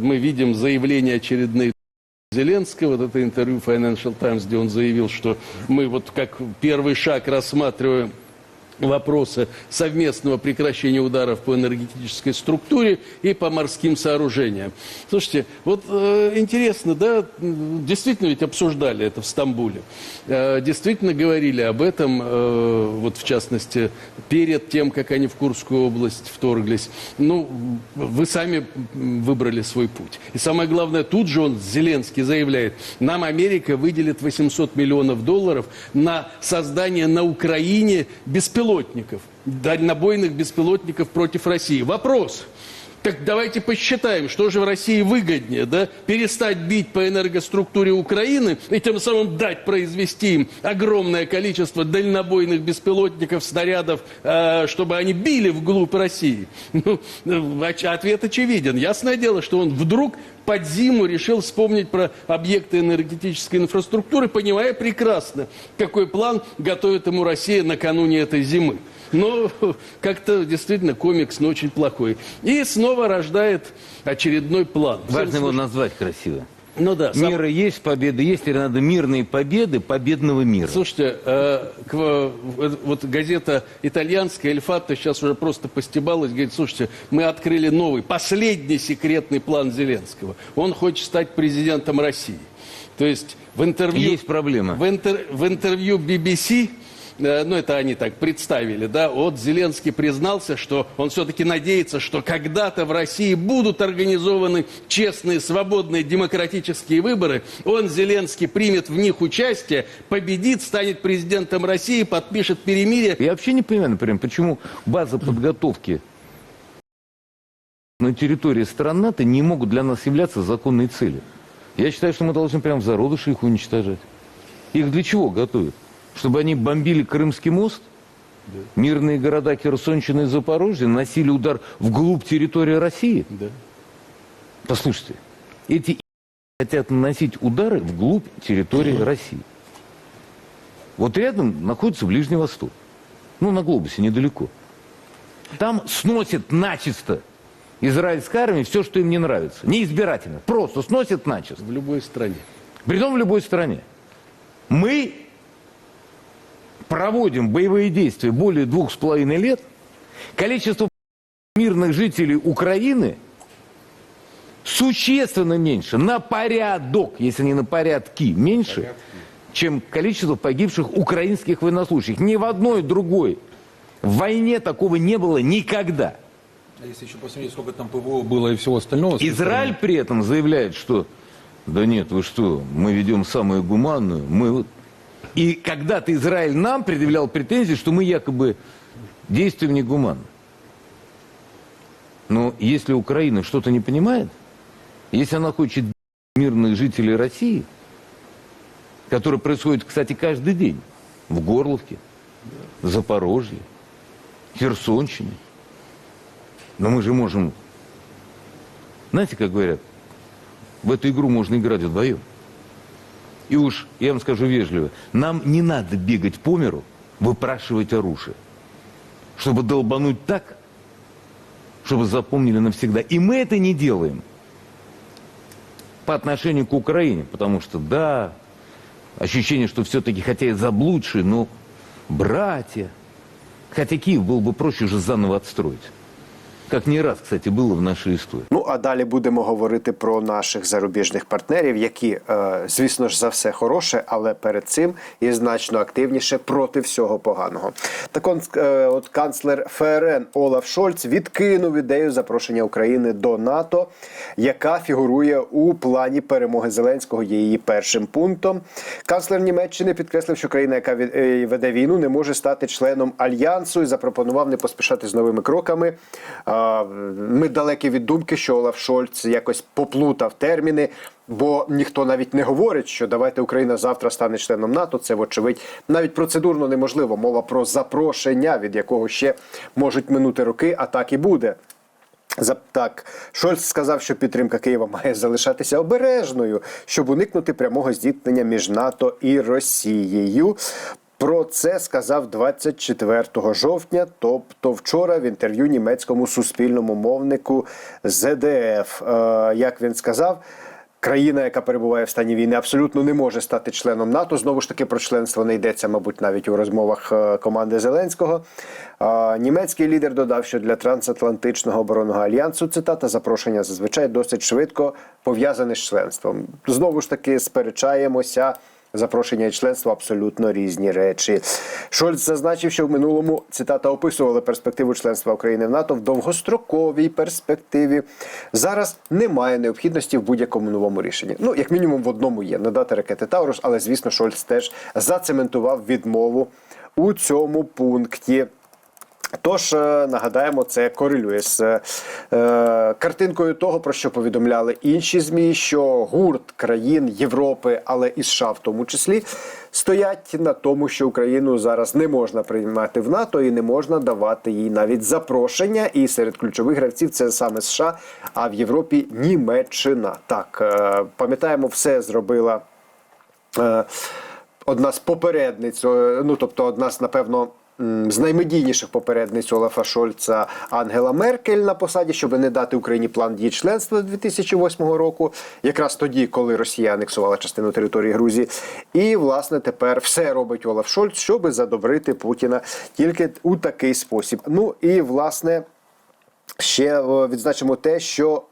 мы видим заявления очередные Зеленского, вот это интервью Financial Times, где он заявил, что мы вот как первый шаг рассматриваем вопросы совместного прекращения ударов по энергетической структуре и по морским сооружениям. Слушайте, вот э, интересно, да, действительно ведь обсуждали это в Стамбуле, Э, действительно говорили об этом, э, вот в частности, перед тем, как они в Курскую область вторглись. Ну, вы сами выбрали свой путь. И самое главное, тут же он, Зеленский, заявляет, нам Америка выделит 800 миллионов долларов на создание на Украине беспилотников, дальнобойных беспилотников против России. Вопрос. Так давайте посчитаем, что же в России выгоднее, да? Перестать бить по энергоструктуре Украины и тем самым дать произвести им огромное количество дальнобойных беспилотников, снарядов, э, чтобы они били вглубь России. Ну, оч- ответ очевиден. Ясное дело, что он вдруг под зиму решил вспомнить про объекты энергетической инфраструктуры, понимая прекрасно, какой план готовит ему Россия накануне этой зимы. Но как-то действительно комикс ну, очень плохой. И снова рождает очередной план. Важно его назвать красиво. Ну да. сам- Мира есть, победы есть, или надо мирные победы победного мира. Слушайте, э, к- вот газета итальянская «Эль Фатто» сейчас уже просто постебалась, говорит, слушайте, мы открыли новый, последний секретный план Зеленского. Он хочет стать президентом России. То есть в интервью... Есть проблема. В, интер- в интервью BBC, э, ну это они так представили, да, вот Зеленский признался, что он все-таки надеется, что когда-то в России будут организованы честные, свободные, демократические выборы. Он, Зеленский, примет в них участие, победит, станет президентом России, подпишет перемирие. Я вообще не понимаю, например, почему база подготовки на территории стран НАТО не могут для нас являться законной целью. Я считаю, что мы должны прямо в зародыше их уничтожать. Их для чего готовят? Чтобы они бомбили Крымский мост? Мирные города Херсонщины и Запорожья наносили удар вглубь территории России? Да. Послушайте, эти хотят наносить удары вглубь территории России. Вот рядом находится Ближний Восток. Ну, на глобусе недалеко. Там сносят начисто израильская армия все, что им не нравится. Неизбирательно. Просто сносят начисто. В любой стране. Притом в любой стране. Мы проводим боевые действия более двух с половиной лет. Количество мирных жителей Украины существенно меньше, на порядок, если не на порядки, меньше, чем количество погибших украинских военнослужащих. Ни в одной другой войне такого не было никогда. А если еще посмотреть, сколько там ПВО было и всего остального. Израиль при этом заявляет, что да нет, вы что, мы ведем самую гуманную, мы вот... И когда-то Израиль нам предъявлял претензии, что мы якобы действуем негуманно. Но если Украина что-то не понимает, если она хочет мирных жителей России, которое происходит, кстати, каждый день, в Горловке, в Запорожье, Херсонщине, но мы же можем знаете, как говорят, в эту игру можно играть вдвоем. И уж, я вам скажу вежливо, нам не надо бегать по миру, выпрашивать оружие, чтобы долбануть так, чтобы запомнили навсегда. И мы это не делаем по отношению к Украине, потому что, да, ощущение, что все-таки, хотя и заблудшие, но братья, хотя Киев было бы проще уже заново отстроить. Как не раз, кстати, было в нашей истории. Ну а далі будемо говорити про наших зарубіжних партнерів, які, е, звісно ж, за все хороше, але перед цим і значно активніше проти всього поганого. Так он, е, от канцлер ФРН Олаф Шольц відкинув ідею запрошення України до НАТО, яка фігурує у плані перемоги Зеленського. Є її першим пунктом. Канцлер Німеччини підкреслив, що країна, яка е, веде війну, не може стати членом альянсу і запропонував не поспішати з новими кроками. Ми далекі від думки, що Олаф Шольц якось поплутав терміни, бо ніхто навіть не говорить, що давайте Україна завтра стане членом НАТО. Це вочевидь навіть процедурно неможливо. Мова про запрошення, від якого ще можуть минути роки, а так і буде. Так, Шольц сказав, що підтримка Києва має залишатися обережною, щоб уникнути прямого зіткнення між НАТО і Росією. Про це сказав 24 жовтня, тобто вчора в інтерв'ю німецькому суспільному мовнику ЗДФ. Е, як він сказав, країна, яка перебуває в стані війни, абсолютно не може стати членом НАТО. Знову ж таки, про членство не йдеться, мабуть, навіть у розмовах е, команди Зеленського. Німецький лідер додав, що для трансатлантичного оборонного альянсу цитата запрошення зазвичай досить швидко пов'язане з членством. Знову ж таки, сперечаємося. Запрошення і членство абсолютно різні речі. Шольц зазначив, що в минулому цитата описували перспективу членства України в НАТО в довгостроковій перспективі. Зараз немає необхідності в будь-якому новому рішенні. Ну, як мінімум, в одному є надати ракети Таурус, але звісно, Шольц теж зацементував відмову у цьому пункті. Тож е, нагадаємо, це корелює з е, картинкою того, про що повідомляли інші змі, що гурт країн Європи, але і США в тому числі, стоять на тому, що Україну зараз не можна приймати в НАТО і не можна давати їй навіть запрошення. І серед ключових гравців це саме США, а в Європі Німеччина. Так е, пам'ятаємо, все зробила. Е, одна з попередниць, ну тобто одна з, напевно. З наймедійніших попередниць Олафа Шольца Ангела Меркель на посаді, щоб не дати Україні план дії членства 2008 року, якраз тоді, коли Росія анексувала частину території Грузії. І власне тепер все робить Олаф Шольц, щоб задобрити Путіна тільки у такий спосіб. Ну і власне ще відзначимо те, що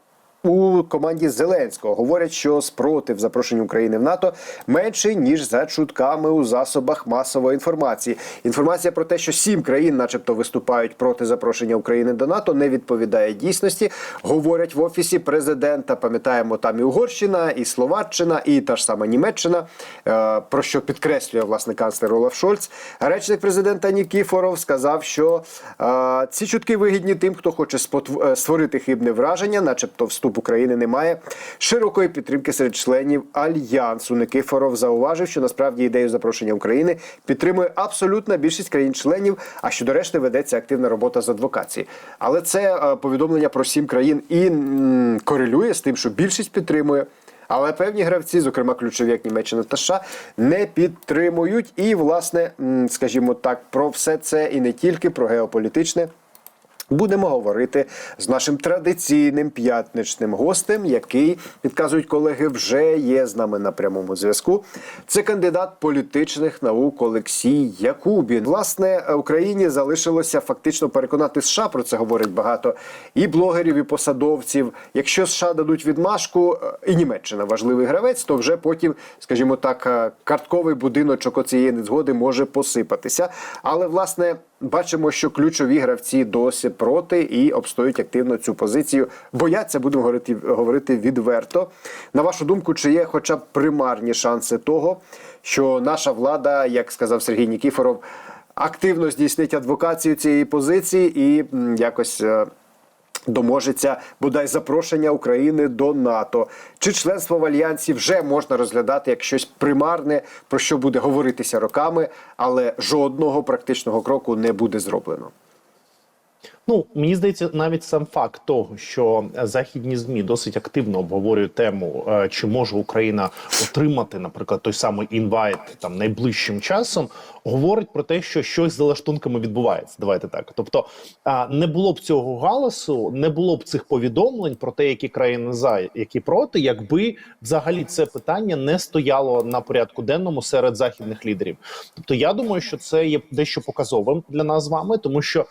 у команді Зеленського говорять, що спротив запрошення України в НАТО менший ніж за чутками у засобах масової інформації. Інформація про те, що сім країн, начебто, виступають проти запрошення України до НАТО, не відповідає дійсності. Говорять в офісі президента. Пам'ятаємо, там і Угорщина, і Словаччина, і та ж сама Німеччина. е, Про що підкреслює власне канцлер Олаф Шольц. Речник президента Нікіфоров сказав, що е, ці чутки вигідні тим, хто хоче е, створити хибне враження, начебто вступ України немає широкої підтримки серед членів альянсу. Никифоров зауважив, що насправді ідею запрошення України підтримує абсолютна більшість країн-членів. А щодо решти ведеться активна робота з адвокації. Але це е, повідомлення про сім країн і корелює з тим, що більшість підтримує. Але певні гравці, зокрема ключові, як Німеччина та США, не підтримують. І, власне, скажімо так, про все це і не тільки про геополітичне. Будемо говорити з нашим традиційним п'ятничним гостем, який підказують колеги, вже є з нами на прямому зв'язку. Це кандидат політичних наук Олексій Якубін. Власне, Україні залишилося фактично переконати США. Про це говорять багато і блогерів, і посадовців. Якщо США дадуть відмашку, е, і Німеччина важливий гравець, то вже потім, скажімо так, е, картковий будиночок оцієї незгоди може посипатися. Але власне. Бачимо, що ключові гравці досі проти і обстоюють активно цю позицію. Бояться, будемо говорити, говорити відверто. На вашу думку, чи є хоча б примарні шанси того, що наша влада, як сказав Сергій Нікіфоров, активно здійснить адвокацію цієї позиції і якось. Доможеться бодай запрошення України до НАТО чи членство в альянсі вже можна розглядати як щось примарне, про що буде говоритися роками, але жодного практичного кроку не буде зроблено. Ну мені здається, навіть сам факт того, що західні змі досить активно обговорюють тему, е, чи може Україна отримати, наприклад, той самий інвайт там найближчим часом, говорить про те, що щось за лаштунками відбувається. Давайте так. Тобто не було б цього галасу, не було б цих повідомлень про те, які країни за, які проти, якби взагалі це питання не стояло на порядку денному серед західних лідерів. Тобто, я думаю, що це є дещо показовим для нас з вами, тому що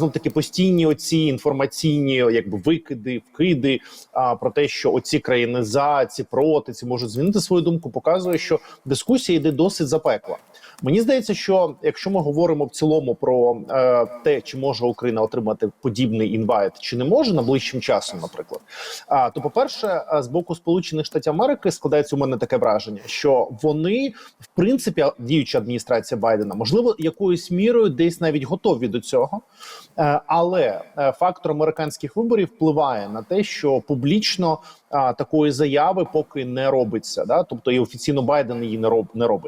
знов таки постійні оці інформаційні, якби викиди, вкиди а, про те, що оці країни за ці проти, ці можуть змінити свою думку, показує, що дискусія йде досить запекла. Мені здається, що якщо ми говоримо в цілому про е, те, чи може Україна отримати подібний інвайт, чи не може найближчим часом, наприклад, а то, по-перше, е, з боку Сполучених Штатів Америки складається у мене таке враження, що вони, в принципі, діюча адміністрація Байдена, можливо, якоюсь мірою десь навіть готові до цього, Е, але е, фактор американських виборів впливає на те, що публічно а, такої заяви поки не робиться. Да? Тобто і офіційно Байден її не роб не робить.